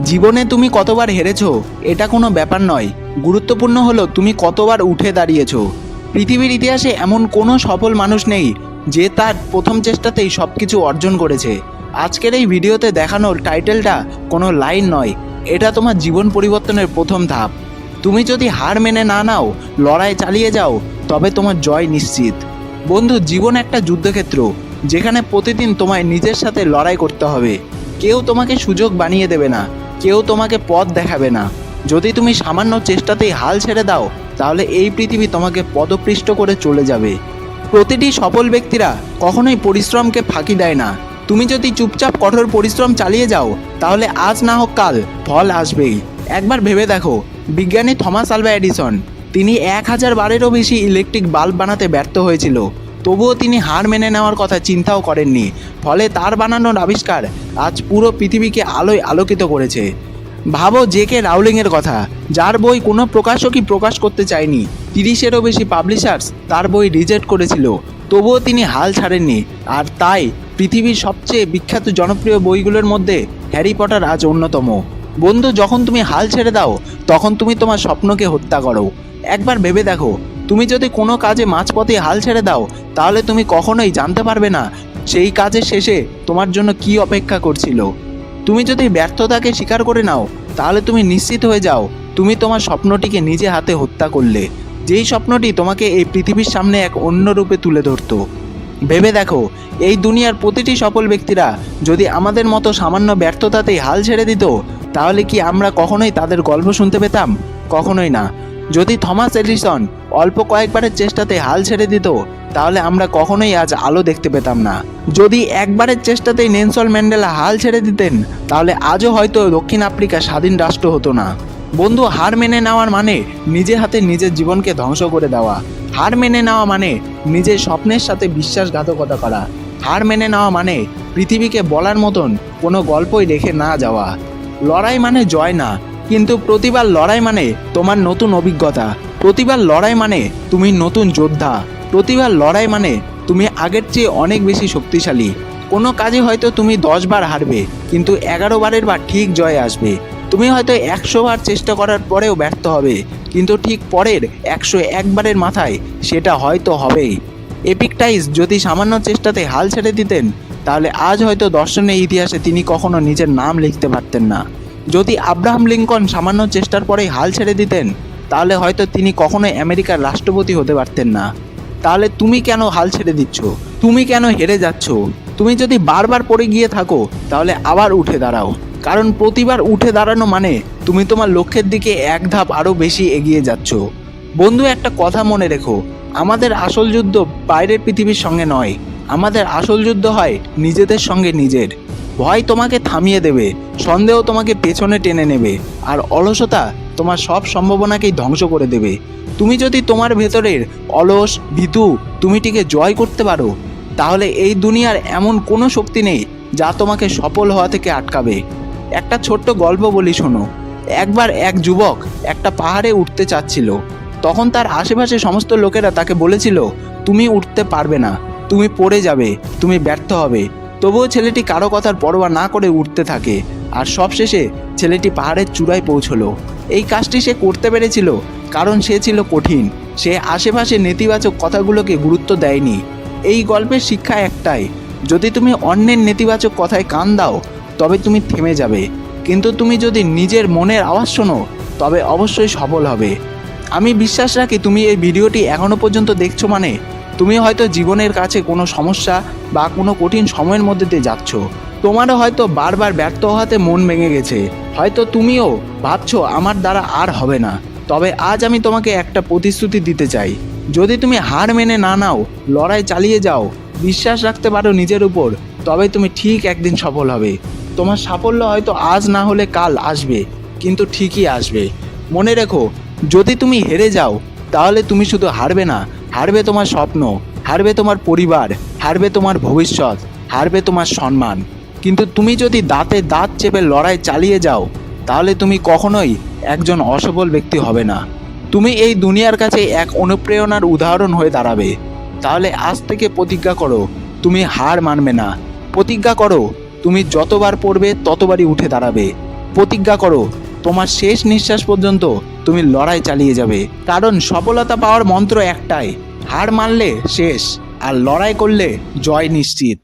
জীবনে তুমি কতবার হেরেছো, এটা কোনো ব্যাপার নয়। গুরুত্বপূর্ণ হলো তুমি কতবার উঠে দাঁড়িয়েছো। পৃথিবীর ইতিহাসে এমন কোনো সফল মানুষ নেই যে তার প্রথম চেষ্টাতেই সব কিছু অর্জন করেছে। আজকের এই ভিডিওতে দেখানোর টাইটেলটা কোনো লাইন নয়, এটা তোমার জীবন পরিবর্তনের প্রথম ধাপ। তুমি যদি হার মেনে না নাও, লড়াই চালিয়ে যাও, তবে তোমার জয় নিশ্চিত। বন্ধু, জীবন একটা যুদ্ধক্ষেত্র, যেখানে প্রতিদিন তোমায় নিজের সাথে লড়াই করতে হবে। কেউ তোমাকে সুযোগ বানিয়ে দেবে না। কেউ তোমাকে পথ দেখাবে না। যদি তুমি সামান্য চেষ্টাতেই হাল ছেড়ে দাও, তাহলে এই পৃথিবী তোমাকে পদপৃষ্ট করে চলে যাবে। প্রতিটি সফল ব্যক্তিরা কখনোই পরিশ্রমকে ফাঁকি দেয় না। তুমি যদি চুপচাপ কঠোর পরিশ্রম চালিয়ে যাও, তাহলে আজ না হোক কাল ফল আসবেই। একবার ভেবে দেখো, বিজ্ঞানী থমাস আলভা এডিসন, তিনি এক হাজার বারেরও বেশি ইলেকট্রিক বাল্ব বানাতে ব্যর্থ হয়েছিল। তবুও তিনি হার মেনে নেওয়ার কথা চিন্তাও করেননি। ফলে তার বানানোর আবিষ্কার আজ পুরো পৃথিবীকে আলোয় আলোকিত করেছে। ভাবো জে কে রাউলিংয়ের কথা। যার বই কোনো প্রকাশকই প্রকাশ করতে চায়নি। তিরিশেরও বেশি পাবলিশার্স তার বই রিজেক্ট করেছিল। তবুও তিনি হাল ছাড়েননি। আর তাই পৃথিবীর সবচেয়ে বিখ্যাত জনপ্রিয় বইগুলোর মধ্যে হ্যারি পটার আজ অন্যতম। বন্ধু, যখন তুমি হাল ছেড়ে দাও, তখন তুমি তোমার স্বপ্নকে হত্যা করো। একবার ভেবে দেখো তুমি যদি কোনো কাজে মাঝপথে হাল ছেড়ে দাও, তাহলে তুমি কখনোই জানতে পারবে না সেই কাজের শেষে তোমার জন্য কি অপেক্ষা করছিল। তুমি যদি ব্যর্থতাকে স্বীকার করে নাও, তাহলে তুমি নিশ্চিত হয়ে যাও, তুমি তোমার স্বপ্নটিকে নিজে হাতে হত্যা করলে। যেই স্বপ্নটি তোমাকে এই পৃথিবীর সামনে এক অন্য রূপে তুলে ধরতো। ভেবে দেখো, এই দুনিয়ার প্রতিটি সফল ব্যক্তিরা যদি আমাদের মতো সামান্য ব্যর্থতাতেই হাল ছেড়ে দিত, তাহলে কি আমরা কখনোই তাদের গল্প শুনতে পেতাম? কখনোই না। যদি থমাস এডিসন অল্প কয়েকবারের চেষ্টাতে হাল ছেড়ে দিত, তাহলে আমরা কখনোই আজ আলো দেখতে পেতাম না। যদি একবারের চেষ্টাতেই নেনসল ম্যান্ডেলা হাল ছেড়ে দিতেন, তাহলে আজও হয়তো দক্ষিণ আফ্রিকা স্বাধীন রাষ্ট্র হতো না। বন্ধু, হার মেনে নেওয়ার মানে নিজে হাতে নিজের জীবনকে ধ্বংস করে দেওয়া। হার মেনে নেওয়া মানে নিজের স্বপ্নের সাথে বিশ্বাসঘাতকতা করা। হার মেনে নেওয়া মানে পৃথিবীকে বলার মতন কোনো গল্পই রেখে না যাওয়া। লড়াই মানে জয় না কিন্তু প্রতিবার লড়াই মানে তোমার নতুন অভিজ্ঞতা। প্রতিবার লড়াই মানে তুমি নতুন যোদ্ধা। প্রতিবার লড়াই মানে তুমি আগের চেয়ে অনেক বেশি শক্তিশালী। কোনো কাজে হয়তো তুমি দশ বার হারবে, কিন্তু এগারো বারের বার ঠিক জয় আসবে। তুমি হয়তো একশো বার চেষ্টা করার পরেও ব্যর্থ হবে, কিন্তু ঠিক পরের একশো একবারের মাথায় সেটা হয়তো হবেই। এপিকটাইজ যদি সামান্য চেষ্টাতে হাল ছেড়ে দিতেন, তাহলে আজ হয়তো দর্শনের ইতিহাসে তিনি কখনো নিজের নাম লিখতে পারতেন না। যদি আব্রাহাম লিঙ্কন সামান্য চেষ্টার পরেই হাল ছেড়ে দিতেন, তাহলে হয়তো তিনি কখনোই আমেরিকার রাষ্ট্রপতি হতে পারতেন না। তাহলে তুমি কেন হাল ছেড়ে দিচ্ছ? তুমি কেন হেরে যাচ্ছ? তুমি যদি বারবার পড়ে গিয়ে থাকো, তাহলে আবার উঠে দাঁড়াও। কারণ প্রতিবার উঠে দাঁড়ানো মানে তুমি তোমার লক্ষ্যের দিকে এক ধাপ আরও বেশি এগিয়ে যাচ্ছ। বন্ধু, একটা কথা মনে রেখো। আমাদের আসল যুদ্ধ বাইরের পৃথিবীর সঙ্গে নয়। আমাদের আসল যুদ্ধ হয় নিজেদের সঙ্গে নিজের। ভয় তোমাকে থামিয়ে দেবে, সন্দেহ তোমাকে পেছনে টেনে নেবে, আর অলসতা তোমার সব সম্ভাবনাকেই ধ্বংস করে দেবে। তুমি যদি তোমার ভেতরের অলস, ভীতু, তুমিটিকে জয় করতে পারো, তাহলে এই দুনিয়ার এমন কোনো শক্তি নেই যা তোমাকে সফল হওয়া থেকে আটকাবে। একটা ছোট্ট গল্প বলি শোনো। একবার এক যুবক একটা পাহাড়ে উঠতে চাচ্ছিল। তখন তার আশেপাশে সমস্ত লোকেরা তাকে বলেছিল, তুমি উঠতে পারবে না। তুমি পড়ে যাবে। তুমি ব্যর্থ হবে। তবুও ছেলেটি কারও কথার পরোয়া না করে উঠতে থাকে। আর সবশেষে ছেলেটি পাহাড়ের চূড়ায় পৌঁছলো। এই কাজটি সে করতে পেরেছিল, কারণ সে ছিল কঠিন। সে আশেপাশে নেতিবাচক কথাগুলোকে গুরুত্ব দেয়নি। এই গল্পের শিক্ষা একটাই, যদি তুমি অন্যের নেতিবাচক কথায় কান দাও, তবে তুমি থেমে যাবে। কিন্তু তুমি যদি নিজের মনের আওয়াজ শোনো, তবে অবশ্যই সফল হবে। আমি বিশ্বাস রাখি তুমি এই ভিডিওটি এখনও পর্যন্ত দেখছ মানে তুমি হয়তো জীবনের কাছে কোনো সমস্যা বা কোনো কঠিন সময়ের মধ্যে দিয়ে যাচ্ছ। তোমারও হয়তো বারবার ব্যর্থ হওয়াতে মন ভেঙে গেছে। হয়তো তুমিও ভাবছ, আমার দ্বারা আর হবে না। তবে আজ আমি তোমাকে একটা প্রতিশ্রুতি দিতে চাই। যদি তুমি হার মেনে না নাও, লড়াই চালিয়ে যাও, বিশ্বাস রাখতে পারো নিজের উপর, তবে তুমি ঠিক একদিন সফল হবে। তোমার সাফল্য হয়তো আজ না হলে কাল আসবে, কিন্তু ঠিকই আসবে। মনে রেখো, যদি তুমি হেরে যাও তাহলে তুমি শুধু হারবে না, হারবে তোমার স্বপ্ন, হারবে তোমার পরিবার, হারবে তোমার ভবিষ্যৎ, হারবে তোমার সম্মান। কিন্তু তুমি যদি দাঁতে দাঁত চেপে লড়াই চালিয়ে যাও, তাহলে তুমি কখনোই একজন অসফল ব্যক্তি হবে না। তুমি এই দুনিয়ার কাছে এক অনুপ্রেরণার উদাহরণ হয়ে দাঁড়াবে। তাহলে আজ থেকে প্রতিজ্ঞা করো, তুমি হার মানবে না। প্রতিজ্ঞা করো, তুমি যতবার পড়বে ততবারই উঠে দাঁড়াবে। প্রতিজ্ঞা করো তোমার শেষ নিঃশ্বাস পর্যন্ত তুমি লড়াই চালিয়ে যাবে। কারণ সফলতা পাওয়ার মন্ত্র একটাই, হার মানলে শেষ, আর লড়াই করলে জয় নিশ্চিত।